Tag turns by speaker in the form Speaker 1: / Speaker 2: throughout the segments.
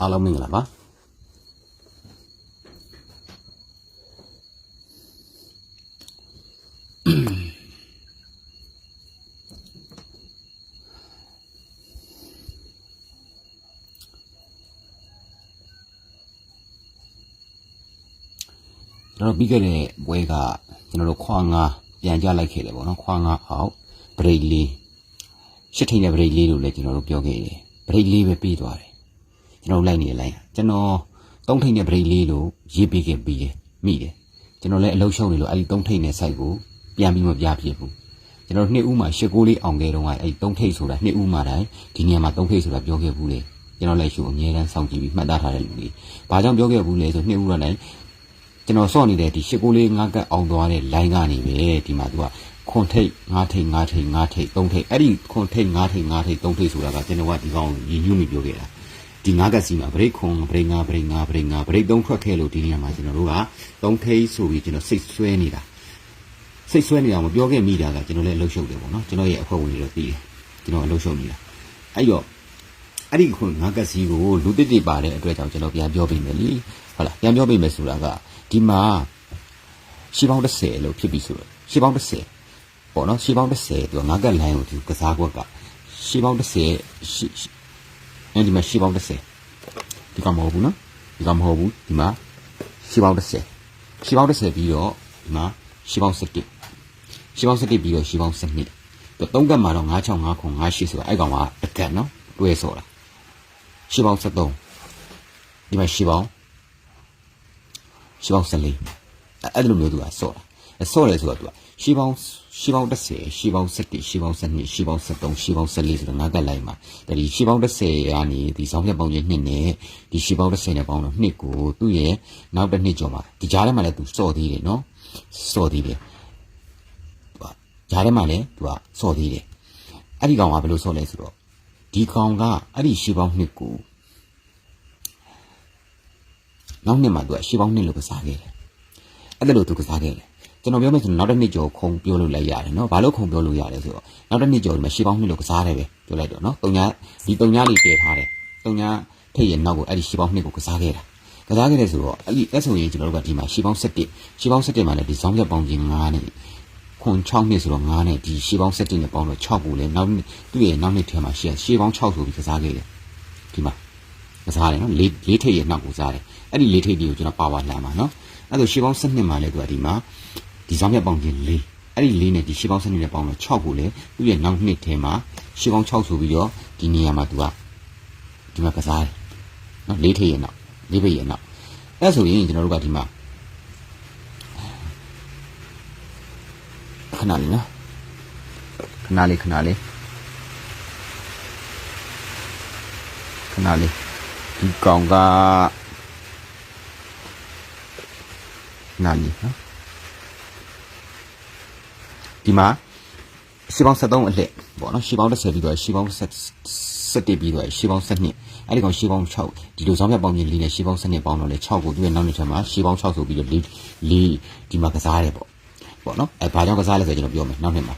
Speaker 1: အားလုံးမင်္ဂလာပါကျွန်တော်ပြီးခဲ့တဲ့ဘွဲကကျွန်တော်တို့ခွာငါပြန်ကြလိုက်ခဲ့တယ်ပေါ့နော်ခွာငါအောက်ဘရိတ်လေးရှစ်ထိန်တဲ့ဘရိတ်လေးလို့လည်းကျွန်တော်တို့ပြောခဲ့တယ်ဘရိတ်လေးပဲပြီးသွားတယ် ကျွန်တော်တို့လိုက်နေတဲ့ line ကျွန်တော်သုံးထိန်တဲ့ဘရိတ်လေးလို့ရေးပေးခဲ့ပြီးတယ်မိတယ်ကျွန်တော်လည်းအလုံးရှုံနေလို့အဲ့ဒီသုံးထိန်တဲ့ site ကိုပြန်ပြီးမပြဖြစ်ဘူးကျွန်တော်နှစ်ဦးမှာရှစ်ကိုးလေးအောင်ခဲ့တော့ကအဲ့ဒီသုံးထိန်ဆိုတာနှစ်ဦးမှာတိုင်းဒီနေရာမှာသုံးထိန်ဆိုတာပြောခဲ့ဘူးလေကျွန်တော်လည်းရှုအမြဲတမ်းစောင့်ကြည့်ပြီးမှတ်သားထားတဲ့လူတွေဘာကြောင့်ပြောခဲ့ဘူးလဲဆိုနှစ်ဦးတော့တိုင်းကျွန်တော်စော့နေတဲ့ဒီရှစ်ကိုလေးငါးကတ်အောင်သွားတဲ့ line ကနေပဲဒီမှာသူကခွန်ထိတ်ငါးထိတ်ငါးထိတ်ငါးထိတ်သုံးထိတ်အဲ့ဒီခွန်ထိတ်ငါးထိတ်ငါးထိတ်သုံးထိတ်ဆိုတာကကျွန်တော်ကဒီကောင်ရည်ညွှန်းပြီးပြောခဲ့တာ ဒီငါးကတ်စီမှာဗရိတ်ခွန်ဗရိတ်ငါးဗရိတ်ငါးဗရိတ်ငါးဗရိတ်သုံးထွက်ခဲ့လို့ဒီနေရာမှာကျွန်တော်တို့ကသုံးထိတ်ဆိုပြီးကျွန်တော်စိတ်ဆွဲနေတာစိတ်ဆွဲနေတာမပြောခဲ့မိတာကကျွန်တော်လည်းအလုပ်ရှုပ်တယ်ပေါ့နော်ကျွန်တော်ရဲ့အဖွဲ့ဝင်တွေတော့သိတယ်ကျွန်တော်အလုပ်ရှုပ်နေတာအဲ့တော့အဲ့ဒီခုငါကစီကိုလူတစ်တိပါတဲ့အတွက်ကြောင့်ကျွန်တော်ပြန်ပြောပေးမယ်လीဟုတ်လားပြန်ပြောပေးမယ်ဆိုတာကဒီမှာရှီပေါင်း30လို့ဖြစ်ပြီဆိုတော့ရှီပေါင်း30ပေါ့နော်ရှီပေါင်း30သူကငါကလိုင်းကိုသူကစားကွက်ကရှီပေါင်း30ရှီ အဲ့ဒီမှာရှီပေါင်း30ဒီကမဟုတ်ဘူးနော်ဒီကမဟုတ်ဘူးဒီမှာရှီပေါင်း30ရှီပေါင်း30ပြီးတော့ဒီမှာရှီပေါင်း17ရှီပေါင်း17ပြီးတော့ရှီပေါင်း12သူသုံးကတ်မှာတော့96 9ခွန်98ဆိုတာအဲ့ကောင်ကတကတ်နော်တွဲဆိုတာရှစ်ပေါင်း73ဒီမှာရှစ်ပေါင်းရှစ်ပေါင်း14အဲ့အဲ့လိုမျိုးသူကဆော့တာအဲ့ ဆော့တယ်ဆိုတော့သူကရှစ်ပေါင်းရှစ်ပေါင်း30ရှစ်ပေါင်း17ရှစ်ပေါင်း12ရှစ်ပေါင်း73ရှစ်ပေါင်း14ဆိုတော့ငါကတ်လိုက်မှာဒါဒီရှစ်ပေါင်း30ကနေဒီဆောင်ဖြတ်ပေါင်းချင်းနှစ်နဲ့ဒီရှစ်ပေါင်း30နဲ့ပေါင်းတော့နှစ်ကိုသူ့ရဲ့နောက်တစ်နှစ်ကျော်မှာဒီကြားထဲမှာလည်းသူစော့သေးတယ်နော်စော့သေးတယ်သူကကြားထဲမှာလည်းသူကစော့သေးတယ်အဲ့ဒီကောင်ကဘယ်လိုစော့လဲဆိုတော့ဒီကောင်ကအဲ့ဒီရှေးပေါင်းနှစ်ကိုနောက်နှစ်မှာသူကရှေးပေါင်းနှစ်လို့ကစားခဲ့တယ်အဲ့ဒါလို့သူကစားခဲ့တယ် ကျွန်တော်ပြောမယ်ဆိုရင်နောက်တစ်နှစ်ကျော်ခုံပြောလို့လိုက်ရတယ်နော်ဘာလို့ခုံပြောလို့ရတယ်ဆိုတော့နောက်တစ်နှစ်ကျော်ဒီမှာရှေးပေါင်းနှစ်လို့ကစားတယ်ပဲပြောလိုက်တော့နော်တုံညာဒီတုံညာလေးတည်ထားတယ်တုံညာထိတ်ရဲ့နောက်ကိုအဲ့ဒီရှေးပေါင်းနှစ်ကိုကစားခဲ့တာကစားခဲ့တယ်ဆိုတော့အဲ့ဒီအဲ့ဆိုရင်ကျွန်တော်တို့ကဒီမှာရှေးပေါင်း7ရှေးပေါင်း7မှာလည်းဒီဇောင်းပြပေါင်းကြီး9နဲ့ခွန်6နှစ်ဆိုတော့9နဲ့ဒီရှေးပေါင်း7နဲ့ပေါင်းတော့6ကိုလည်းနောက်သူ့ရဲ့နောက်နှစ်ထဲမှာရှေးရှေးပေါင်း6ဆိုပြီးကစားခဲ့တယ်ဒီမှာကစားတယ်နော်လေးလေးထိပ်ရဲ့နောက်ကိုစားတယ်အဲ့ဒီလေးထိပ်တွေကိုကျွန်တော်ပါဝါလှမ်းပါနော်အဲ့ဒါရှေးပေါင်း7မှာလည်းသူကဒီမှာ ဒီဇောင်းပြပေါင်းကြီး4အဲ့ဒီ၄နဲ့ဒီရှေးပေါင်း7နဲ့ပေါင်းတော့6ကိုလည်းသူ့ရဲ့နောက်နှစ်ထဲမှာရှေးပေါင်း6ဆိုပြီးတော့ဒီနေရာမှာသူကဒီမှာကစားတယ်နော်လေးထိပ်ရဲ့နောက်လေးပိတ်ရဲ့နောက်အဲ့ဆိုရင်ကျွန်တော်တို့ကဒီမှာခဏလေးနော်ခဏလေးခဏလေးခဏလေးဒီကောင်ကခဏလေးနော် ဒီမှာရှီပေါင်း73အလှည့်ပေါ့နော်ရှီပေါင်း30ပြီးတော့ရှီပေါင်း17ပြီးတော့ရှီပေါင်း12အဲ့ဒီကောင်ရှီပေါင်း6ဒီလိုဆောင်ပြပေါင်းကြီးလေးနဲ့ရှီပေါင်း12ပေါင်းတော့လေ6ကိုသူ့ရဲ့နောက်နှစ်ချက်မှာရှီပေါင်း6ဆိုပြီးတော့၄၄ဒီမှာကစားတယ်ပေါ့ပေါ့နော်အဲဘာကြောင့်ကစားလဲဆိုကျွန်တော်ပြောမယ်နောက်နှစ်မှာ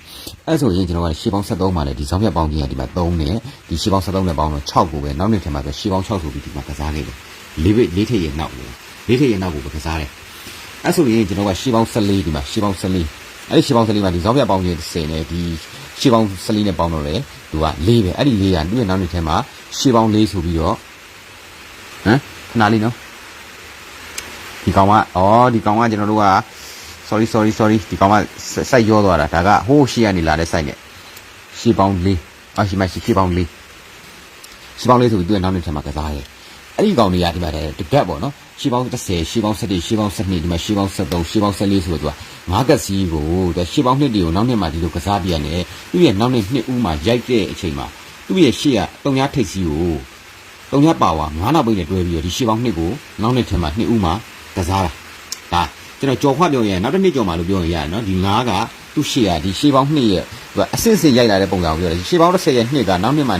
Speaker 1: အဲဆိုရင်ကျွန်တော်ကရှေးပေါင်း73မှာလည်းဒီဆောင်ဖြတ်ပေါင်းကြီးကဒီမှာ3နဲ့ဒီရှေးပေါင်း73နဲ့ပေါင်းတော့6ကိုပဲနောက်နှစ်ထဲမှာဆိုရှေးပေါင်း6ဆိုပြီးဒီမှာကစားခဲ့တယ်လေးဘိတ်လေးထည့်ရဲ့နောက်ကိုလေးထည့်ရဲ့နောက်ကိုပဲကစားတယ်အဲဆိုရင်ကျွန်တော်ကရှေးပေါင်း14ဒီမှာရှေးပေါင်း14 အဲဒီရှေးပေါင်း14မှာဒီဆောင်ဖြတ်ပေါင်းကြီး10နဲ့ဒီရှေးပေါင်း14နဲ့ပေါင်းတော့လေသူက4ပဲအဲ့ဒီ4ကသူ့ရဲ့နောက်နှစ်ထဲမှာရှေးပေါင်း4ဆိုပြီးတော့ဟမ်ခဏလေးနော်ဒီကောင်ကဩဒီကောင်ကကျွန်တော်တို့က sorry sorry sorry ဒီကောင်ကစိုက်ရောသွားတာဒါကဟိုးရှေ့ကနေလာတဲ့စိုက်နဲ့ရှေ့ပေါင်းလေးအရှိမရှိရှေ့ပေါင်းလေးရှေ့ပေါင်းလေးဆိုပြီးသူ့ရဲ့နောက်နေ့ထဲမှာကစားရဲ အဲ့ဒီကောင်တွေကဒီမှာတကက်ပေါ့နော်ရှေ့ပေါင်း30ရှေ့ပေါင်း17ရှေ့ပေါင်း12ဒီမှာရှေ့ပေါင်း73ရှေ့ပေါင်း14ဆိုတော့သူကငါးကက်စီးကိုသူရှေ့ပေါင်းနှစ်တွေကိုနောက်နှစ်မှာဒီလိုကစားပြရတယ်သူ့ရဲ့နောက်နှစ်နှစ်ဦးမှာရိုက်တဲ့အချိန်မှာသူ့ရဲ့ရှေ့ကတုံညာထိတ်စီးကိုတုံညာပါဝါငါးနောက်ပိတ်နဲ့တွဲပြီးတော့ဒီရှေ့ပေါင်းနှစ်ကိုနောက်နှစ်ထဲမှာနှစ်ဦးမှာကစားတာဒါကျွန်တော်ကြော်ခွပြောရင်နောက်တစ်နှစ်ကြော်မှလို့ပြောရင်ရတယ်နော်ဒီငါးကသူ့ရှေ့ရဒီရှေးပေါင်းနှစ်ရဲ့သူကအစစ်စစ်ရိုက်လာတဲ့ပုံစံကိုပြောတယ်ရှေးပေါင်း30ရဲ့နှစ်ကနောက်နှစ်မှ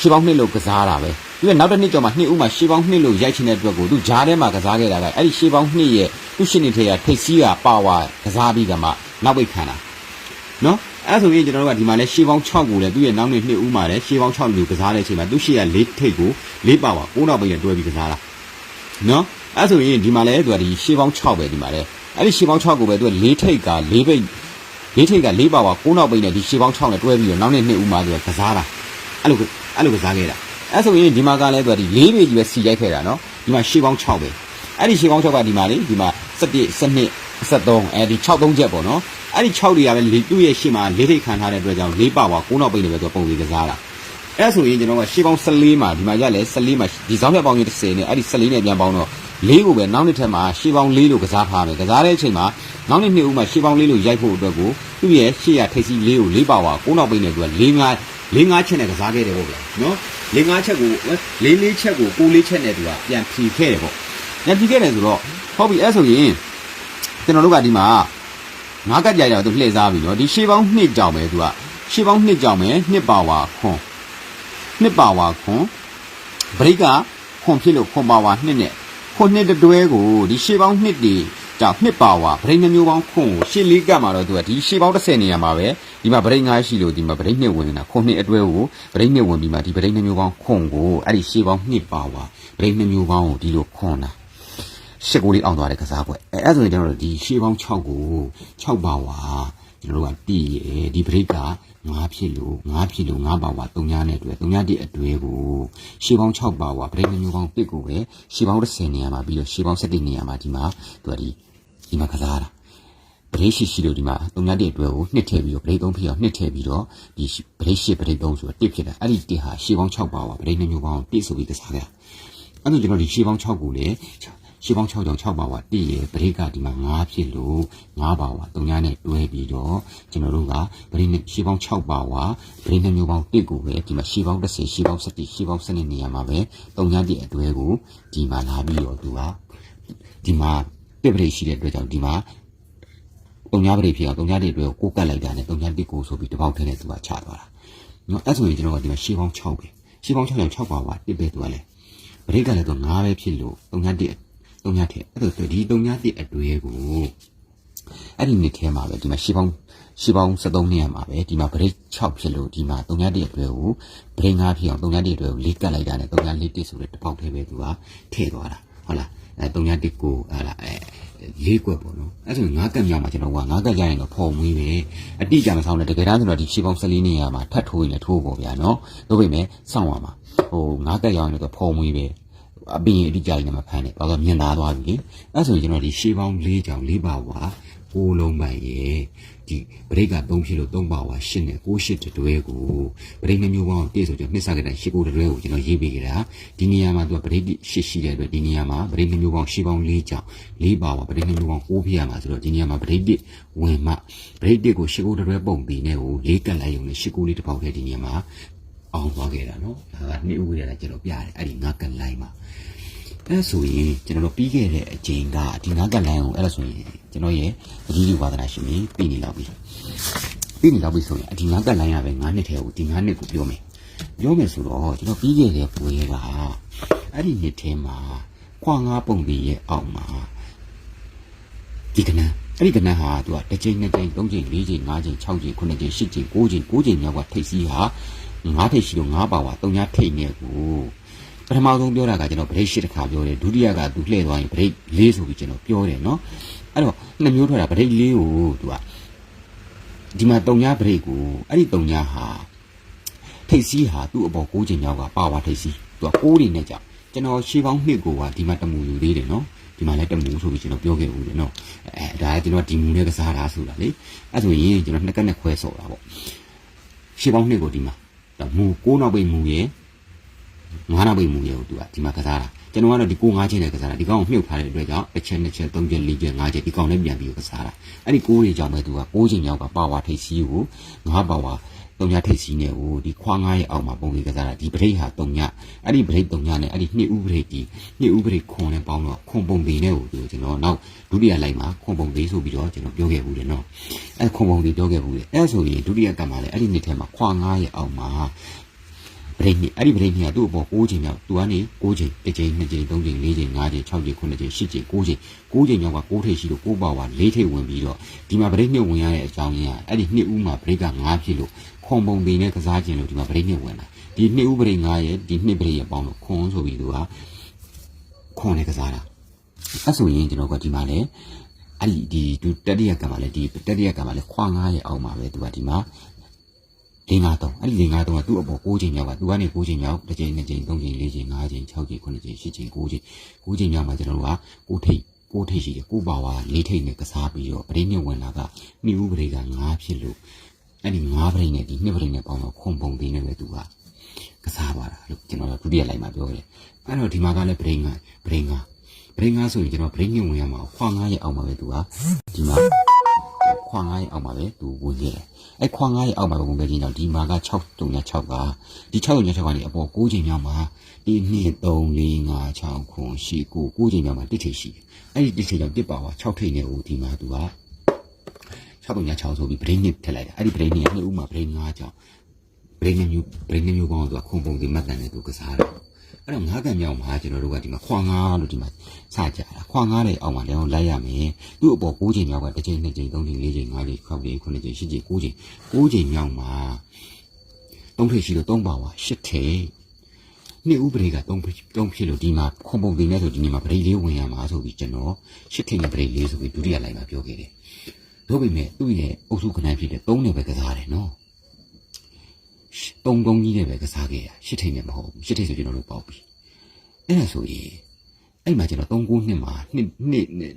Speaker 1: ရှေးပေါင်းနှစ်လို့ကစားတာပဲ သူကနောက်တစ်နှစ်ကြော်မှနှစ်ဦးမှရှေးပေါင်းနှစ်လို့ရိုက်ချင်တဲ့အတွက်ကိုသူဂျားထဲမှာကစားခဲ့တာကအဲ့ဒီရှေးပေါင်းနှစ်ရဲ့သူ့ရှင်းနေတဲ့ထိတ်စီးကပါဝါကစားပြီးကမှနောက်ပိတ်ခံတာနော်အဲ့ဆိုရင်ကျွန်တော်တို့ကဒီမှာလဲရှေးပေါင်း6ကိုလဲသူ့ရဲ့နောက်နေ့နှစ်ဦးမှာလဲရှေးပေါင်း6လူကစားတဲ့အချိန်မှာသူ့ရှေ့က၄ထိပ်ကို၄ပါဝါ9နောက်ပိတ်နဲ့တွဲပြီးကစားတာနော်အဲ့ဆိုရင်ဒီမှာလဲသူကဒီရှေးပေါင်း6ပဲဒီမှာလဲအဲ့ဒီရှေးပေါင်း6ကိုပဲသူက၄ထိပ်က၄ပိတ်၄ထိပ်က၄ပါဝါ9နောက်ပိတ်နဲ့ဒီရှေးပေါင်း6နဲ့တွဲပြီးတော့နောက်နေ့နှစ်ဦးမှာသူကကစားတာအဲ့လိုအဲ့လိုကစားခဲ့တာ အဲ့ဆိုရင်ဒီမှာကလဲသူကဒီ၄ပေကြီးပဲစီရိုက်ခဲ့တာနော်ဒီမှာရှေးပေါင်း6ပဲအဲ့ဒီရှေးပေါင်း6ကဒီမှာလေဒီမှာ17 12 73အဲဒီ63ချက်ပေါ့နော်အဲ့ဒီ6တွေကပဲလေသူ့ရဲ့ရှေ့မှာလေးထိတ်ခံထားတဲ့အတွက်ကြောင့်လေးပါဝါ9နောက်ပိတ်နေပဲသူပုံပြီးကစားတာအဲ့ဆိုရင်ကျွန်တော်ကရှေ့ပေါင်း14မှာဒီမှာရလဲ14မှာဒီစောင်းဖြတ်ပေါင်းကြီး30နဲ့အဲ့ဒီ14နဲ့ပြန်ပေါင်းတော့လေးကိုပဲနောက်နှစ်ထပ်မှာရှေ့ပေါင်းလေးလို့ကစားထားမယ်ကစားတဲ့အချိန်မှာနောက်နှစ်နှစ်ဦးမှာရှေ့ပေါင်းလေးလို့ရိုက်ဖို့အတွက်ကိုသူ့ရဲ့ရှေ့ရထိပ်စီးလေးကိုလေးပါဝါ9နောက်ပိတ်နေသူက၄၅ ၄၅ချက်နဲ့ကစားခဲ့တယ်ပေါ့ဗျာနော်၄၅ချက်ကို၄၄ချက်ကို9လေးချက်နဲ့သူကပြန်ဖြီခဲ့တယ်ပေါ့ပြန်ဖြီခဲ့တယ်ဆိုတော့ဟုတ်ပြီအဲ့ဆိုရင်ကျွန်တော်တို့ကဒီမှာငါးကတ်ကြိုက်တာသူလှည့်စားပြီနော်ဒီရှေးပေါင်းနှစ်ကြောင်ပဲသူကရှေးပေါင်းနှစ်ကြောင်ပဲနှစ်ပါဝါခွန်နှစ်ပါဝါခွန်ဘရိတ်ကခွန်ဖြစ်လို့ခွန်ပါဝါနှစ်နဲ့ခွန်နှစ်တွဲကိုဒီရှေးပေါင်းနှစ်တီ ကြောင့်နှစ်ပါဝါဗရိတ်နှမျိုးပေါင်းခွန်ကိုရှေးလေးကတ်မှာတော့သူကဒီရှေးပေါင်း30နေရာမှာပဲဒီမှာဗရိတ်ငါးရှိလို့ဒီမှာဗရိတ်နှစ်ဝင်နေတာခွန်နှစ်အတွဲကိုဗရိတ်နှစ်ဝင်ပြီးမှဒီဗရိတ်နှမျိုးပေါင်းခွန်ကိုအဲ့ဒီရှေးပေါင်းနှစ်ပါဝါဗရိတ်နှမျိုးပေါင်းကိုဒီလိုခွန်တာရှစ်ကိုလေးအောင်သွားတဲ့ကစားပွဲအဲအဲ့ဆိုရင်ကျွန်တော်တို့ဒီရှေးပေါင်း6ကို6ပါဝါ ကျွန်တော်တို့ကတည်ရဒီဘရိတ်က9ဖြစ်လို့9ဖြစ်လို့9ပါဝါ3ညာနဲ့တွေ့3ညာတိအတွဲကိုရှေးပေါင်း6ပါဝါဘရိတ်မျိုးပေါင်း1ကိုပဲရှေးပေါင်း30နေရာမှာပြီးတော့ရှေးပေါင်း17နေရာမှာဒီမှာသူကဒီဒီမှာကစားတာဗရိတ်ရှိရှိလို့ဒီမှာ3ညာတိအတွဲကိုနှစ်ထည့်ပြီးတော့ဗရိတ်3ဖြစ်အောင်နှစ်ထည့်ပြီးတော့ဒီဗရိတ်ရှိဗရိတ်3ဆိုတော့1ဖြစ်တာအဲ့ဒီ1ဟာရှေးပေါင်း6ပါဝါဗရိတ်မျိုးပေါင်း1ဆိုပြီးကစားခဲ့တာအဲ့တော့ကျွန်တော်ဒီရှေးပေါင်း6ကိုလေ ရှင်းပေါင်း6000 6ပါဝါတည်ရပရိကဒီမှာ9ဖြစ်လို့9ပါဝါ3ညနဲ့တွဲပြီးတော့ကျွန်တော်တို့ကပရိရှင်းပေါင်း6ပါဝါပရိနှမျိုးပေါင်း1ကိုပဲဒီမှာရှင်းပေါင်း10ရှင်းပေါင်း17ရှင်းပေါင်း17နေရာမှာပဲ3ညတည်အတွဲကိုဒီမှာလာပြီးတော့သူကဒီမှာပြပရိရှိတဲ့အတွက်ကြောင့်ဒီမှာုံညာပရိဖြစ်အောင်တုံညာတိတွေကိုကိုကတ်လိုက်တာနဲ့တုံညာတိကိုဆိုပြီးတပေါက်ထင်းနဲ့သူကချသွားတာနော်အဲ့ဆိုရင်ကျွန်တော်ကဒီမှာရှေးပေါင်း6ပဲရှေးပေါင်း6ကြောင့်6ပါပါတစ်ပဲသူကလည်းပရိကလည်းသူ9ပဲဖြစ်လို့တုံညာတိအ ၃ညထက်အဲ့ဒါဆိုဒီ၃ညတိအတွဲကိုအဲ့ဒီနှစ်ထဲမှာပဲဒီမှာရှင်းပေါင်းရှင်းပေါင်း73နှစ်ရမှာပဲဒီမှာ break 6ဖြစ်လို့ဒီမှာ3ညတိအတွက်ကို break 5ဖြစ်အောင်3ညတိအတွက်ကိုလေးကတ်လိုက်တာနဲ့3ညလေးတိဆိုတဲ့တစ်ပေါက်ထဲပဲသူကထည့်သွားတာဟုတ်လားအဲ3ညတိကိုဟာလားအဲလေးကွက်ပေါ့နော်အဲ့ဆိုငါးကတ်မြောက်မှာကျွန်တော်ကငါးကတ်ရရင်တော့ဖော်မွေးပဲအတိအကျမဆောင်တဲ့တကယ်တမ်းဆိုတော့ဒီရှင်းပေါင်း14နှစ်ရမှာထပ်ထိုးရင်လည်းထိုးပေါ့ဗျာနော်တို့ပေမဲ့စောင့်ရမှာဟိုငါးကတ်ရအောင်လည်းတော့ဖော်မွေးပဲ အပင်အတိအကျကြီးနဲ့မဖမ်းနဲ့ဘာလို့မြင်သားသွားပြီလေအဲ့ဆိုရင်ကျွန်တော်ဒီရှေးပေါင်း၄ကြောင်၄ပါဝါကိုလုံးပိုင်ရဲ့ဒီဗရိတ်က3ဖြစ်လို့3ပါဝါ8နဲ့6 8တွဲကိုဗရိတ်နှမျိုးပေါင်းပြည့်ဆိုကျွန်တော်နှစ်ဆကတည်းက8ကိုတွဲကိုကျွန်တော်ရေးပေးကြတာဒီနေရာမှာသူကဗရိတ်8ရှိတဲ့အတွက်ဒီနေရာမှာဗရိတ်နှမျိုးပေါင်းရှေးပေါင်း၄ကြောင်၄ပါဝါဗရိတ်နှမျိုးပေါင်း6ဖြစ်ရမှာဆိုတော့ဒီနေရာမှာဗရိတ်ဝင်မှဗရိတ်ကို8ကိုတွဲပုံပြီးနဲ့ကို၄ကတ်လိုက်ရုံနဲ့8ကိုလေးတစ်ပေါက်ထဲဒီနေရာမှာ အောင်သွားခဲ့တာနော်ဒါကနှစ်ဦးရတာကျွန်တော်ပြတယ်အဲ့ဒီငါကလိုင်းမှာအဲ့ဆိုရင်ကျွန်တော်တို့ပြီးခဲ့တဲ့အချိန်ကဒီငါကလိုင်းကိုအဲ့ဒါဆိုရင်ကျွန်တော်ရဲ့အကြီးကြီးဝါသနာရှင်ကြီးပြီးနေတော့ပြီပြီးနေတော့ပြီဆိုရင်ဒီငါကလိုင်းရပဲငါနှစ်ထဲကိုဒီငါနှစ်ကိုပြောမယ်ပြောမယ်ဆိုတော့ကျွန်တော်ပြီးခဲ့တဲ့ပွဲကအဲ့ဒီနှစ်ထဲမှာခွာငါပုံပြီးရဲ့အောက်မှာဒီကနန်းအဲ့ဒီကနန်းဟာသူကတစ်ချိန်နှစ်ချိန်သုံးချိန်လေးချိန်ငါးချိန်၆ချိန်ခုနှစ်ချိန်ရှစ်ချိန်ကိုးချိန်ကိုးချိန်မြောက်ကထိပ်စီးဟာ ငါးထိပ်ရှိလို့ငါးပါဝါ၃ညထိပ်နေကိုပထမဆုံးပြောတာကကျွန်တော်ဗရိတ်ရှိတစ်ခါပြောတယ်ဒုတိယကသူလှည့်သွားရင်ဗရိတ်၄ဆိုပြီးကျွန်တော်ပြောတယ်နော်အဲ့တော့နှစ်မျိုးထွက်တာဗရိတ်၄ကိုသူကဒီမှာ၃ညဗရိတ်ကိုအဲ့ဒီ၃ညဟာထိပ်စီးဟာသူ့အပေါ်၉ချိန်မြောက်ကပါဝါထိပ်စီးသူက၉တွေနဲ့ကြောက်ကျွန်တော်ရှေးပေါင်းနှစ်ကိုကဒီမှာတမူယူသေးတယ်နော်ဒီမှာလည်းတမူဆိုပြီးကျွန်တော်ပြောခဲ့ဦးတယ်နော်အဲဒါကကျွန်တော်ဒီမူနဲ့ကစားတာဆိုတာလေအဲ့ဆိုရင်ကျွန်တော်နှစ်ကက်နဲ့ခွဲဆော်တာပေါ့ရှေးပေါင်းနှစ်ကိုဒီမှာဒါ မူ6နောက်ပိတ်မူရဲ့9နောက်ပိတ်မူရဲ့ကိုသူကဒီမှာကစားတာကျွန်တော်ကတော့ဒီ9 5ချင်းနဲ့ကစားတာဒီကောင်ကိုမြုပ်ထားတဲ့အတွက်ကြောင့်တစ်ချက်နှစ်ချက်သုံးချက်လေးချက်ငါးချက်ဒီကောင်နဲ့ပြန်ပြီးကစားတာအဲ့ဒီ6တွေကြောင့်ပဲသူက6ချင်းရောက်ကပါဝါထိပ်စီးကို9ပါဝါ တုံညာထိပ်စီးနေကိုဒီခွာငါးရဲ့အောက်မှာပုံပြီးကစားတာဒီဗရိတ်ဟာတုံညာအဲ့ဒီဗရိတ်တုံညာနဲ့အဲ့ဒီနှစ်ဥဗရိတ်ဒီနှစ်ဥဗရိတ်ခွန်နဲ့ပေါင်းတော့ခွန်ပုံပြီးနဲ့ကိုသူကျွန်တော်နောက်ဒုတိယလိုက်မှာခွန်ပုံပြီးဆိုပြီးတော့ကျွန်တော်ပြောခဲ့ဘူးတယ်နော်အဲ့ခွန်ပုံပြီးပြောခဲ့ဘူးတယ်အဲ့ဆိုရင်ဒုတိယကမှလည်းအဲ့ဒီနှစ်ထဲမှာခွာငါးရဲ့အောက်မှာပရိနှစ်အဲ့ဒီပရိနှစ်ကသူ့အပေါ်6ချိန်မြောက်သူကနေ6ချိန်1ချိန်2ချိန်3ချိန်4ချိန်5ချိန်6ချိန်9ချိန်10ချိန်9ချိန်9ချိန်မြောက်က6ထိပ်ရှိလို့6ပါဝါ4ထိပ်ဝင်ပြီးတော့ဒီမှာပရိနှစ်ဝင်ရတဲ့အကြောင်းရင်းကအဲ့ဒီနှစ်ဦးမှာပရိက9ဖြစ်လို့ ခွန်ပုံပင်နဲ့ကစားခြင်းလို့ဒီမှာပရိနှစ်ဝင်တာဒီနှစ်ဦးပရိ9ရဲ့ဒီနှစ်ပရိရဲ့ပေါင်းလို့ခွန်ဆိုပြီးသူကခွန်နဲ့ကစားတာအဲ့ဆိုရင်ကျွန်တော်ကဒီမှာလဲအဲ့ဒီဒီသူတတိယကံမှာလဲဒီတတိယကံမှာလဲခွန်9ရဲ့အောက်မှာပဲသူကဒီမှာ၄၅3အဲ့ဒီ၄၅3ကသူ့အပေါ်6ချိန်မြောက်ကသူကနေ6ချိန်မြောက်တစ်ချိန်နှစ်ချိန်သုံးချိန်လေးချိန်၅ချိန်6ချိန်9ချိန်10ချိန်9ချိန်9ချိန်မြောက်မှာကျွန်တော်တို့က6ထိပ်6ထိပ်ရှိတယ်6ပါဝါ4ထိပ်နဲ့ကစားပြီးတော့ပရိညဝင်လာကနှိဥပရိက9ဖြစ်လို့ အဲ့ဒီ9ပရိနဲ့ဒီ2ပရိနဲ့ပေါင်းတော့ခွန်ပုံသေးနေပဲသူကကစားပါတာလို့ကျွန်တော်တို့ဒုတိယလိုက်မှာပြောခဲ့တယ်အဲ့တော့ဒီမှာကလည်းပရိငါပရိငါပရိငါဆိုရင်ကျွန်တော်ပရိညဝင်ရမှာခွာ9ရဲ့အောက်မှာပဲသူကဒီမှာခွာ9ရဲ့အောက်မှာပဲသူဝင်ခဲ့တယ်အဲ့ခွာ9ရဲ့အောက်မှာပဲဝင်ခဲ့ခြင်းကြောင့်ဒီမှာက6 3 6ကဒီ6 3 6ကနေအပေါ်9ချိန်မြောက်မှာဒီ2 3 4 5 6ခွန်8 9 9ချိန်မြောက်မှာတစ်ထိပ်ရှိတယ်အဲ့ဒီတစ်ထိပ်ကြောင့်တစ်ပါဝါ6ထိပ်နဲ့ဟိုဒီမှာသူက 6 3 6ဆိုပြီးပရိညစ်ထက်လိုက်တယ်အဲ့ဒီပရိညစ်ကနှစ်ဦးမှာပရိ9ကြောင့်ပရိညစ်မျိုးပရိညစ်မျိုးပေါင်းသူကခုံပုံဒီမှတ်တန်နဲ့သူကစားတယ်အဲ့တော့ငါးကံမြောက်မှာကျွန်တော်တို့ကဒီမှာခွာငါးလို့ဒီမှာစကြတာခွာငါးတဲ့အောက်မှာလည်းလိုက်ရမယ်သူ့အပေါ်6ချိန်မြောက်ကတစ်ချိန်နှစ်ချိန်သုံးချိန်လေးချိန်ငါးချိန်၆ချိန်9ချိန်10ချိန်9ချိန်9ချိန်မြောက်မှာသုံးထိပ်ရှိလို့3ပါဝါ10ထိပ်နှစ်ဥပဒေက3ဖြစ်3ဖြစ်လို့ဒီမှာခွန်ပုံတင်နေဆိုဒီနေ့မှာပရိလေးဝင်ရမှာဆိုပြီးကျွန်တော်10ထိပ်နဲ့ပရိလေးဆိုပြီးဒုတိယလိုက်မှာပြောခဲ့တယ် တို့ပေမဲ့သူ့ရဲ့အုပ်စုခဏဖြစ်တဲ့3နဲ့ပဲကစားတယ်နော်တုံတုံကြီးနဲ့ပဲကစားခဲ့ရရှစ်ထိပ်နဲ့မဟုတ်ဘူးရှစ်ထိပ်ဆိုကျွန်တော်တို့ပေါက်ပြီအဲ့ဒါဆိုရင်အဲ့မှာကျွန်တော်3 9နှစ်မှာနှစ်နှစ်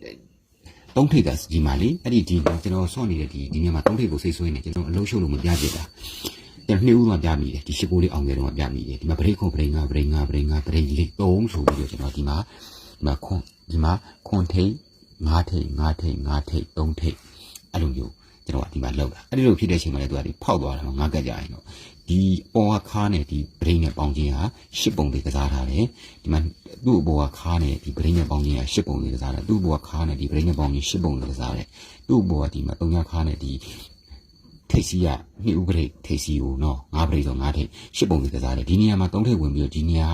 Speaker 1: သုံးထိပ်ကဒီမှာလေအဲ့ဒီဒီကျွန်တော်ဆော့နေတဲ့ဒီဒီညမှာသုံးထိပ်ကိုစိတ်ဆွေးနေကျွန်တော်အလုံးရှုပ်လို့မပြပြတာကျွန်တော်နှစ်ဦးတော့ပြမိတယ်ဒီရှစ်ကိုလေးအောင်ကြတော့ပြမိတယ်ဒီမှာဗရိတ်ခွန်ဗရိတ်ငါဗရိတ်ငါဗရိတ်ငါဗရိတ်လေးသုံးဆိုပြီးတော့ကျွန်တော်ဒီမှာဒီမှာခွန်ဒီမှာခွန်ထိပ်ငါးထိပ်ငါးထိပ်ငါးထိပ်သုံးထိပ် အဲ့လိုမျိုးကျွန်တော်ကဒီမှာလောက်တာအဲ့ဒီလိုဖြစ်တဲ့အချိန်မှာလည်းသူကဒီဖောက်သွားတယ်ငါကကြရင်တော့ဒီပေါ်ကခါနဲ့ဒီဗရိတ်နဲ့ပေါင်းခြင်းဟာရှစ်ပုံလေးကစားထားတယ်ဒီမှာသူ့အပေါ်ကခါနဲ့ဒီဗရိတ်နဲ့ပေါင်းခြင်းဟာရှစ်ပုံလေးကစားတယ်သူ့အပေါ်ကခါနဲ့ဒီဗရိတ်နဲ့ပေါင်းခြင်းရှစ်ပုံလေးကစားတယ်သူ့အပေါ်ကဒီမှာတုံညာခါနဲ့ဒီထိတ်စီကနှစ်ဥပဒေထိတ်စီကိုနော်ငါးပရိဆိုငါးထိတ်ရှစ်ပုံလေးကစားတယ်ဒီနေရာမှာသုံးထိတ်ဝင်ပြီးတော့ဒီနေရာ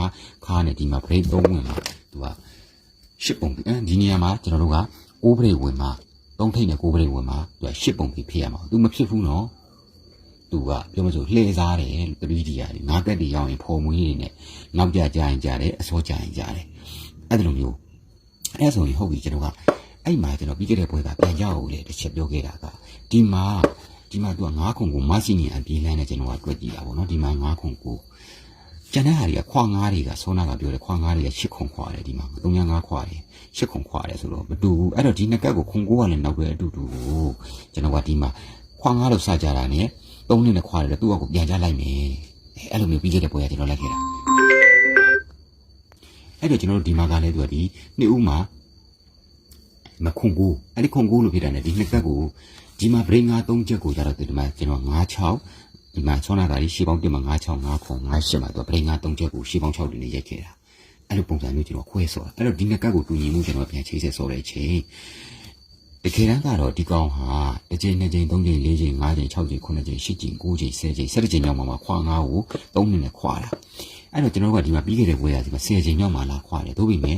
Speaker 1: ခါနဲ့ဒီမှာပရိသုံးဝင်မှာသူကရှစ်ပုံအဲဒီနေရာမှာကျွန်တော်တို့ကကိုးပရိဝင်မှာ သုံးထိတ်နဲ့ကိုးပရိဝင်မှာသူကရှစ်ပုံပြီးဖြစ်ရမှာသူမဖြစ်ဘူးနော်သူကပြောမစို့လှည့်စားတယ်လို့ 3D ရတယ်ငါးကက်တွေရောက်ရင်ဖော်မွေးနေနဲ့နောက်ကြကြရင်ကြတယ်အစောကြရင်ကြတယ်အဲ့ဒါလိုမျိုးအဲ့ဆိုရင်ဟုတ်ပြီကျွန်တော်ကအဲ့မှာကျွန်တော်ပြီးခဲ့တဲ့ပွဲကပြန်ကြအောင်လေတစ်ချက်ပြောခဲ့တာကဒီမှာဒီမှာသူက9ခုကိုမဆီနီအပြေးလန်းနဲ့ကျွန်တော်ကတွေ့ကြည့်တာပေါ့နော်ဒီမှာ9ခုကို ကျန်တဲ့ဟာတွေကခွာငါးတွေကဆောနာကပြောတယ်ခွာငါးတွေက10ခုခွာတယ်ဒီမှာ305ခွာတယ်10ခုခွာတယ်ဆိုတော့မတူဘူးအဲ့တော့ဒီနှစ်ကက်ကိုခုံကိုကလည်းနောက်တဲ့အတူတူကိုကျွန်တော်ကဒီမှာခွာငါးလို့စကြတာနဲ့သုံးနှစ်နဲ့ခွာတယ်သူ့အကိုပြန်ကြလိုက်မယ်အဲ့လိုမျိုးပြီးခဲ့တဲ့ပွဲကကျွန်တော်လိုက်ခဲ့တာအဲ့တော့ကျွန်တော်တို့ဒီမှာကလည်းသူကဒီနှစ်ဦးမှာမခုံကိုအဲ့ဒီခုံကိုလို့ဖြစ်တာနဲ့ဒီနှစ်ကက်ကိုဒီမှာ brain ၅၃ချက်ကိုကြတော့ဒီမှာကျွန်တော်9 6 ဒီမှာဆောနာတာကြီးရှေးပေါင်းတင်မှာ9 6 9ခွန်9 8မှာသူက brain ၅၃ချက်ကိုရှေးပေါင်း6တွေနဲ့ရိုက်ခဲ့တာအဲ့လိုပုံစံမျိုးကျွန်တော်ခွဲဆော်တာအဲ့တော့ဒီနှစ်ကက်ကိုတူညီမှုကျွန်တော်ပြန်ချိတ်ဆက်ဆော်တဲ့အချိန်တကယ်တမ်းကတော့ဒီကောင်ဟာတစ်ချိန်နှစ်ချိန်သုံးချိန်လေးချိန်ငါးချိန်၆ချိန်ခုနှစ်ချိန်ရှစ်ချိန်ကိုးချိန်ဆယ်ချိန်ဆယ်ချိန်ညောင်းမှာခွာငါးကိုသုံးနှစ်နဲ့ခွာတာအဲ့တော့ကျွန်တော်တို့ကဒီမှာပြီးခဲ့တဲ့ဘွဲရဒီမှာဆယ်ချိန်ညောင်းမှာလာခွာတယ်သို့ပေမဲ့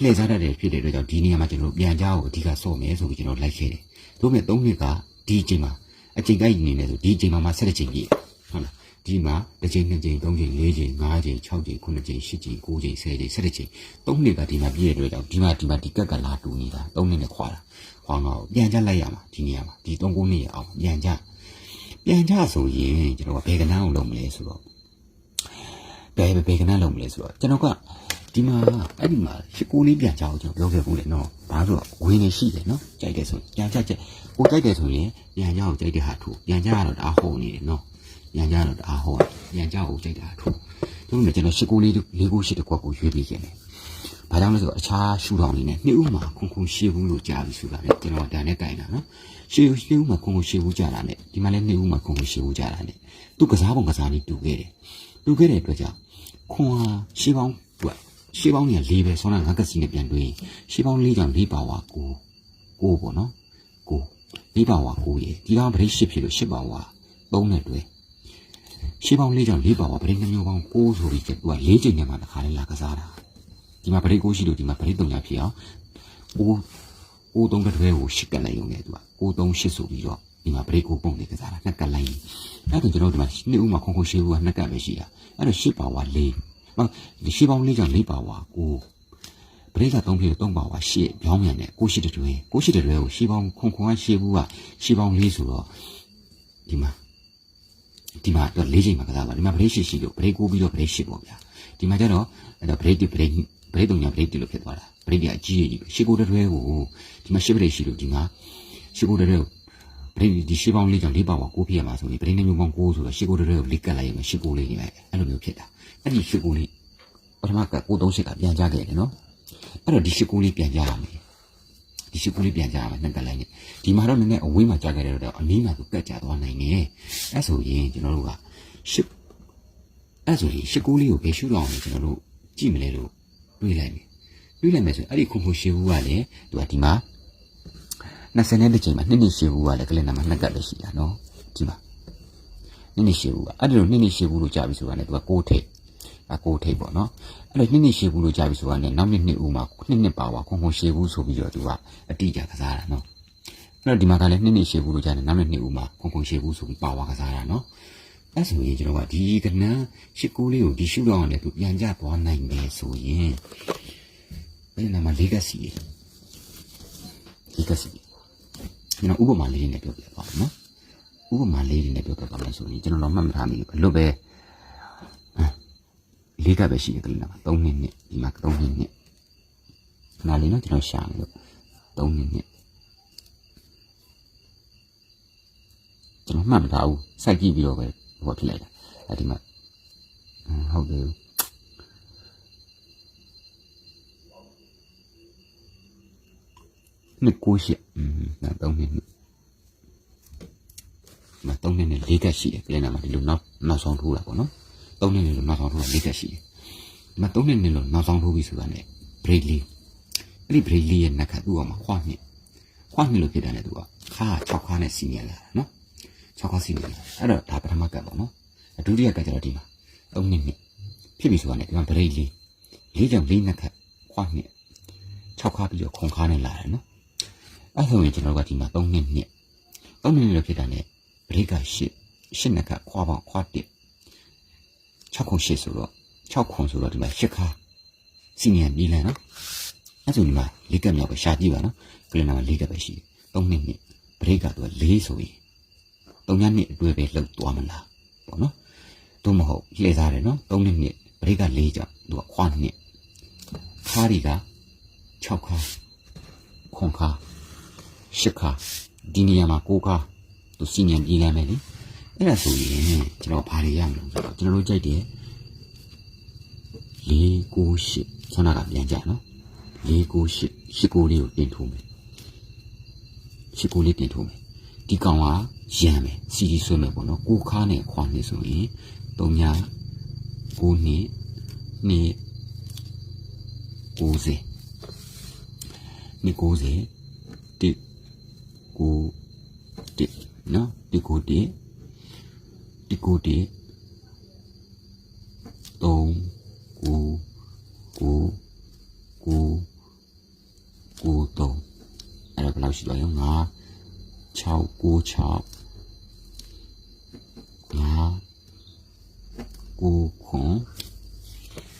Speaker 1: လှည့်စားတတ်တဲ့ဖြစ်တဲ့အတွက်ကြောင့်ဒီနေရာမှာကျွန်တော်တို့ပြန်ကြားကိုအဓိကစော့မယ်ဆိုပြီးကျွန်တော်လိုက်ခဲ့တယ်သို့ပေမဲ့သုံးနှစ်ကဒီအချိန်မှာ အချိန်ကိုက်နေနေဆိုဒီအချိန်မှာမှဆက်ချိန်ပြည့်ဟုတ်လားဒီမှာတစ်ချိန်နှစ်ချိန်သုံးချိန်လေးချိန်ငါးချိန်၆ချိန်ခုနှစ်ချိန်ရှစ်ချိန်ကိုးချိန်ဆယ်ချိန်ဆက်ချိန်သုံးနှစ်ကဒီမှာပြည့်တဲ့အတွက်ကြောင့်ဒီမှာဒီမှာဒီကက်ကလာတူနေတာသုံးနှစ်နဲ့ခွာတာခွာငါကိုပြန်ကြလိုက်ရမှာဒီနေရာမှာဒီ၃ခုနှစ်ရအောင်ပြန်ကြပြန်ကြဆိုရင်ကျွန်တော်ကဘယ်ကနန်းကိုလုပ်မလဲဆိုတော့ဘယ်ဘယ်ကနန်းလုပ်မလဲဆိုတော့ကျွန်တော်က ဒီမှာအဲ့ဒီမှာရှစ်ကိုလေးပြန်ကြအောင်ကျွန်တော်ပြောခဲ့ဘူးလေနော်ဘာလို့ဆိုတော့ဝင်းနေရှိတယ်နော်ကြိုက်တယ်ဆိုပြန်ကြချက်ကိုကြိုက်တယ်ဆိုရင်ပြန်ကြအောင်ကြိုက်တဲ့ဟာထိုးပြန်ကြရတော့တအားဟောနေတယ်နော်ပြန်ကြတော့တအားဟောပြန်ကြအောင်ကြိုက်တာထိုးတို့ကကျွန်တော်ရှစ်ကိုလေးလေးကိုရှစ်တစ်ခွက်ကိုရွေးပြီးခဲ့တယ်ဘာကြောင့်လဲဆိုတော့အခြားရှူထောင်လေးနဲ့နှစ်ဦးမှာခုံခုံရှေ့ဘူးလို့ကြားပြီးဆိုတာလေကျွန်တော်ဒါနဲ့ကြိုင်တာနော်ရှေ့ရှေ့ဦးမှာခုံခုံရှေ့ဘူးကြားတာနဲ့ဒီမှာလည်းနှစ်ဦးမှာခုံခုံရှေ့ဘူးကြားတာနဲ့သူကစားပုံကစားလေးတူခဲ့တယ်တူခဲ့တဲ့အတွက်ကြောင့်ခွန်ဟာရှေ့ပေါင်းတွက် ရှေ့ပေါင်းကြီးက၄ပဲဆောင်းနာငါးကစီနဲ့ပြန်တွေးရှေ့ပေါင်း၄ကြောင့်၄ပါဝါကိုကိုပေါ့နော်ကို၄ပါဝါကိုရေဒီကောင်ဗရိတ်၈ဖြစ်လို့၈ပါဝါ၃နဲ့တွဲရှေးပေါင်း၄ကြောင့်၄ပါဝါပရိနှမျိုးပေါင်း6ဆိုပြီးသူက၄ချိန်နဲ့မှတစ်ခါလေးလာကစားတာဒီမှာပရိ9ရှိလို့ဒီမှာပရိ3ညာဖြစ်အောင်6 6 3တစ်တွဲကိုရှစ်ကလိုက်ရုံနဲ့သူက6 3 8ဆိုပြီးတော့ဒီမှာပရိ9ပုံလေးကစားတာနှစ်ကလိုက်အဲ့တော့ကျွန်တော်တို့ဒီမှာနှစ်ဦးမှာခုံခုံရှေးဦးကနှစ်ကပဲရှိတာအဲ့တော့ရှစ်ပါဝါ၄မဒီ ရှေးပေါင်း၄ကြောင့်၄ပါဝါ9ပရိသ3ဖြစ်3ပါဝါ8ပြောင်းမြန်တဲ့6ရှိတဲ့တွဲ6ရှိတဲ့တွဲကိုရှေးပေါင်းခုံခုံကရှေးဦးကရှေးပေါင်း၄ဆိုတော့ဒီမှာဒီမှာတော့၄ချိန်မှာကစားပါဒီမှာဘရိတ်ရှိရှိလို့ဘရိတ်ကိုပြီးတော့ဘရိတ်ရှိပေါ့ဗျာဒီမှာကျတော့အဲ့တော့ဘရိတ်တိဘရိတ်ဘရိတ်တုံညာဘရိတ်တိလို့ဖြစ်သွားတာဘရိတ်တိအကြီးကြီးပဲရှေကိုတတွဲကိုဒီမှာရှစ်ဘရိတ်ရှိလို့ဒီမှာရှေကိုတတွဲကိုဘရိတ်ဒီရှေပေါင်းလေးကြောင့်လေးပါပါကိုပြရမှာဆိုရင်ဘရိတ်နဲ့မျိုးပေါင်းကိုဆိုတော့ရှေကိုတတွဲကိုလေးကတ်လိုက်ရင်ရှေကိုလေးနေလိုက်အဲ့လိုမျိုးဖြစ်တာ အဲ့ဒီရှေကိုလေးပထမကကိုသုံးရှစ်ကပြန်ကြခဲ့တယ်နော်အဲ့တော့ဒီရှေကိုလေးပြန်ကြရမယ်ဒီရှေကိုလေးပြန်ကြရမယ်နှစ်ကတ်လိုက်နေဒီမှာတော့နည်းနည်းအဝေးမှာကြခဲ့တယ်တော့အနီးမှာသူကတ်ကြသွားနိုင်တယ်အဲ့ဆိုရင်ကျွန်တော်တို့ကရှစ်အဲ့ဆိုရင်ရှစ်ကိုလေးကိုဘယ်ရှုတော့အောင်လဲကျွန်တော်တို့ကြည့်မလဲလို့တွေးလိုက်မယ်တွေးလိုက်မယ်ဆိုရင်အဲ့ဒီခုခုရှေဘူးကလည်းသူကဒီမှာ20နဲ့တစ်ချိန်မှာနှစ်နှစ်ရှေဘူးကလည်းကလင်နာမှာနှစ်ကတ်လည်းရှိတာနော်ဒီမှာနှစ်နှစ်ရှေဘူးကအဲ့ဒီလိုနှစ်နှစ်ရှေဘူးလို့ကြာပြီဆိုတာနဲ့သူက6ထိပ် အကိုထိပ်ပေါ့နော်အဲ့တော့နှစ်နှစ်ရှေဘူးလို့ကြာပြီဆိုတာနဲ့နောက်နှစ်နှစ်ဦးမှာနှစ်နှစ်ပါဝါခုခုရှေဘူးဆိုပြီးတော့သူကအတိအကျကစားတာနော်အဲ့တော့ဒီမှာကလည်းနှစ်နှစ်ရှည်ဘူးလို့ကြားတယ်နောက်နှစ်ဦးမှာခုံခုံရှည်ဘူးဆိုပြီးပါဝါကစားတာနော်အဲ့ဆိုရင်ကျွန်တော်ကဒီကနန်းရှစ်ကူးလေးကိုဒီရှုတော့လည်းသူပြန်ကြသွားနိုင်တယ်ဆိုရင်ဘယ်နာမှာလေးကစီလေးကစီကျွန်တော်ဥပမာလေးနဲ့ပြောပြပါမယ်နော်ဥပမာလေးတွေနဲ့ပြောပြပါမယ်ဆိုရင်ကျွန်တော်တော့မှတ်မထားမိဘူးဘလို့ပဲ လေးကပဲရှိတယ်ကလေးနာမှာ3နှစ်နှစ်ဒီမှာ3နှစ်နှစ်ခဏလေးနော်ကျွန်တော်ရှာနေလို့3နှစ်နှစ်ကျွန်တော်မှတ်မထားဘူးစိုက်ကြည့်ပြီးတော့ပဲဟိုဖြစ်လိုက်တာအဲဒီမှာအင်းဟုတ်တယ်နှစ်ကိုရှိอืมနောက်3နှစ်နှစ်မ3နှစ်နဲ့4ကက်ရှိတယ်ပြန်လာမှာဒီလိုနောက်နောက်ဆုံးထိုးတာပေါ့နော် 3နှစ်နဲ့လို့နောက်ဆုံးထိုးတာ4ကက်ရှိတယ်ဒီမှာ3နှစ်နဲ့လို့နောက်ဆုံးထိုးပြီးဆိုတာ ਨੇ break လေးအဲ့ဒီ break လေးရဲ့နက်ခတ်သူ့အောင်မှာခွာနှစ်ခွာနှစ်လို့ဖြစ်တာ ਨੇ သူကခါ6ခါနဲ့စီနေလာတာနော်6ခေါက်စီနေတယ်အဲ့တော့ဒါပထမကတ်ပေါ့နော်အဒုတိယကတ်ကျတော့ဒီမှာ3နှစ်နှစ်ဖြစ်ပြီဆိုတာနဲ့ဒီမှာဗရိတ်လေးလေးကြောင့်လေးနှစ်ခတ်ခွာနှစ်6ခါပြီးတော့ခုံခါနဲ့လာတယ်နော်အဲ့ဆိုရင်ကျွန်တော်ကဒီမှာ3နှစ်နှစ်3နှစ်နှစ်လို့ဖြစ်တာနဲ့ဗရိတ်က8 8နှစ်ခတ်ခွာပေါင်းခွာတ စ်6ခု8ဆိုတော့6ခုဆိုတော့ဒီမှာ8ခါစီနီယံပြီးလဲနော်အဲ့ဆိုဒီမှာလေးကတ်မြောက်ပဲရှာကြည့်ပါနော်ကလင်နာမှာလေးကတ်ပဲရှိတယ်3နှစ်နှစ်ဗရိတ်ကတော့4ဆိုရင်သုံးညနှစ်အတွဲပဲလှုပ်သွားမလားပေါ့နော်တို့မဟုတ်လှည့်စားတယ်နော်သုံးနှစ်နှစ်ဘရိတ်က၄ကြောင်သူကခွာနှစ်ခါးတွေက6ခါခွန်ခါ10ခါဒီနေရာမှာ9ခါသူစီညံပြီးလမ်းမယ်လေ အဲ့ဒါဆိုရင်ကျွန်တော်ဘာတွေရမလဲဆိုတော့ကျွန်တော်တို့ကြိုက်တယ်၄9 8ဆန္ဒကပြန်ကြနော်၄9 8 8ကိုလေးကိုတင်ထိုးမယ်8ကိုလေးတင်ထိုးမယ်ဒီကောင်ကရမ်းမယ်စီဒီဆွဲမယ်ပေါ့နော်ကိုခါနဲ့ခွာနေဆိုရင်3ည9နှစ်နှစ်90နှစ်90တစ်ကိုတစ်နော်တစ်ကိုတစ် တစ်ကိုတစ်3ကိုကိုကိုကို3အဲ့ဒါဘယ်လောက်ရှိသွားရော9 6 9 6 5 9ခွန်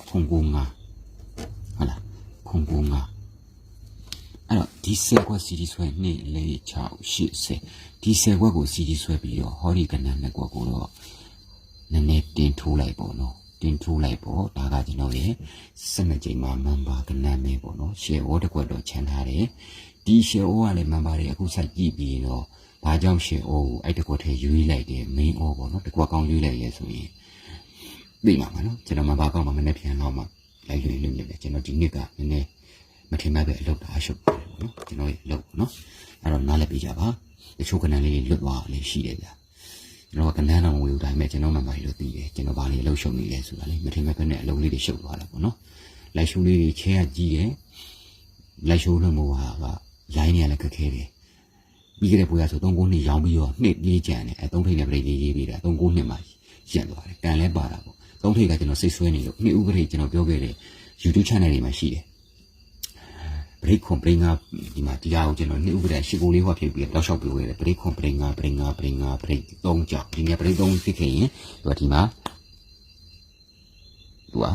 Speaker 1: ခွန်9 5ဟုတ်လားခွန်9 5အဲ့တော့ဒီဆယ်ခွက်စီဒီဆွဲ2 4 6 8 10 ဒီဆယ်ခွက်ကိုစီဒီဆွဲပြီးတော့ဟောဒီကဏ္ဍနှစ်ခွက်ကိုတော့နည်းနည်းတင်ထိုးလိုက်ပေါ့နော်တင်ထိုးလိုက်ပေါ့ဒါကကျွန်တော်ရဲ့12ချိန်မှာမန်ပါကဏ္ဍမဲပေါ့နော် share ဝတစ်ခွက်တော့ချမ်းထားတယ်ဒီ share ကလည်းမန်ပါတွေအခုဆက်ကြည့်ပြီးတော့ဘာကြောင့်ရှင်အိုးကိုအဲ့တကွက်ထဲရွေးလိုက်တယ် main အိုးပေါ့နော်တကွက်ကောင်းရွေးလိုက်ရဲဆိုရင်သိမှာပါနော်ကျွန်တော်မဘာကောင်းမှမနေ့ပြန်တော့မှလိုက်ရွေးလို့နေတယ်ကျွန်တော်ဒီနှစ်ကနည်းနည်းမထင်မှပဲအလုပ်တာအရှုပ်ပါတယ်ပေါ့နော်ကျွန်တော်ရဲ့အလုပ်ပေါ့နော်အဲ့တော့နားလည်ပေးကြပါ တချို့ကဏ္ဍလေးလွတ်သွားလေးရှိတယ်ဗျာကျွန်တော်ကကဏ္ဍတော့မဝေဘူးဒါပေမဲ့ကျွန်တော်မှမလို့သိတယ်ကျွန်တော်ဘာလေးအလုပ်ရှုပ်နေလဲဆိုတာလေမထင်မှပဲနဲ့အလုပ်လေးတွေရှုပ်သွားတာပေါ့နော်လိုက်ရှုပ်လေးတွေချဲရကြီးတယ်လိုက်ရှုပ်လို့မဟုတ်ပါကလိုင်းနေရလည်းခက်ခဲတယ်ပြီးခဲ့တဲ့ပွဲကဆို3-9နှစ်ရောင်းပြီးတော့နှစ်လေးကြံတယ်အဲ3ထိပ်နဲ့ပြိတ်လေးရေးပြီးတာ3-9နှစ်မှာရက်သွားတယ်ကံလည်းပါတာပေါ့သုံးထိပ်ကကျွန်တော်စိတ်ဆွဲနေလို့နှစ်ဥပဒေကျွန်တော်ပြောခဲ့တယ် YouTube channel တွေမှာရှိတယ် break ခွန် break ငါဒီမှာတရားကိုကျွန်တော်နှစ်ဥပဒေရှစ်ကိုလေးဟောဖြစ်ပြီးတောက်လျှောက်ပြောခဲ့တယ် break ခွန် break ငါ break ငါ break ငါ break သုံးကြောက်ဒီနေ့ break သုံးဖြစ်ခဲ့ရင်ဒီကဒီမှာသူက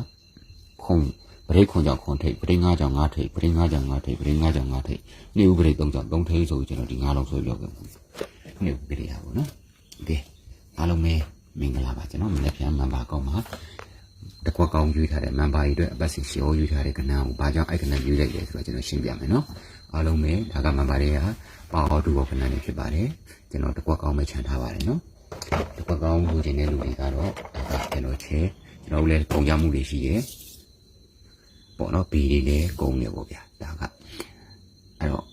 Speaker 1: ခွန် break ခွန်ကြောင့်ခွန်ထိပ် break ငါကြောင့်ငါထိပ် break ငါကြောင့်ငါထိပ် break ငါကြောင့်ငါထိပ်နှစ်ဥပဒေသုံးကြောင့်သုံးထိပ်ဆိုကျွန်တော်ဒီငါလုံးဆွဲပြောခဲ့ဘူးနှစ်ဥပဒေဟာပေါ့နော်โอเคအားလုံးပဲမင်္ဂလာပါကျွန်တော်မနေ့ပြန်မှန်ပါကောင်းပါ တကွက်ကောင်းရွေးထားတဲ့မန်ပါရီအတွက်အပတ်စဉ်ရှောရွေးထားတဲ့ကဏ္ဍကိုဘာကြောင့်အဲ့ကဏ္ဍရွေးလိုက်လဲဆိုတော့ကျွန်တော်ရှင်းပြမယ်နော်အားလုံးပဲဒါကမန်ပါရီကပါအော်တူဘောကဏ္ဍလေးဖြစ်ပါတယ်ကျွန်တော်တကွက်ကောင်းပဲခြံထားပါတယ်နော်တကွက်ကောင်းလူကျင်တဲ့လူတွေကတော့ဒါကကျွန်တော်ချဲကျွန်တော်တို့လည်းပုံကြမှုတွေရှိတယ်ပေါ့နော်ဘီတွေလည်းကုန်နေပေါ့ဗျာဒါကအဲ့တော့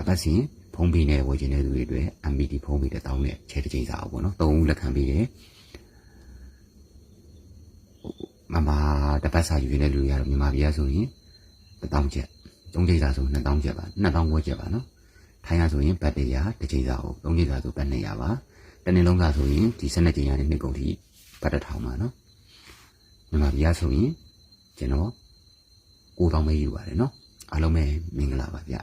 Speaker 1: အပတ်စဉ်ဖုံးပြီးနေဝယ်ကျင်တဲ့လူတွေအတွက် MBD ဖုံးပြီးတဲ့တောင်းနဲ့ချဲတစ်ချိန်စာအောင်ပေါ့နော်သုံးဦးလက်ခံပြီးတယ် မမတပတ်စာယူနေတဲ့လူတွေကတော့မြန်မာပြည်ကဆိုရင်1000ကျပ်3ချိန်စာဆို2000ကျပ်ပါ2000ဝက်ကျပ်ပါနော်ထိုင်းကဆိုရင်ဘတ်တရားတစ်ချိန်စာကို3ချိန်စာဆိုဘတ်200ပါတနေ့လုံးကဆိုရင်ဒီ12ချိန်ရတဲ့နှစ်ကုန်ထိဘတ်တစ်ထောင်ပါနော်မြန်မာပြည်ကဆိုရင်ကျွန်တော်9000ပဲယူပါတယ်နော်အားလုံးပဲမင်္ဂလာပါဗျ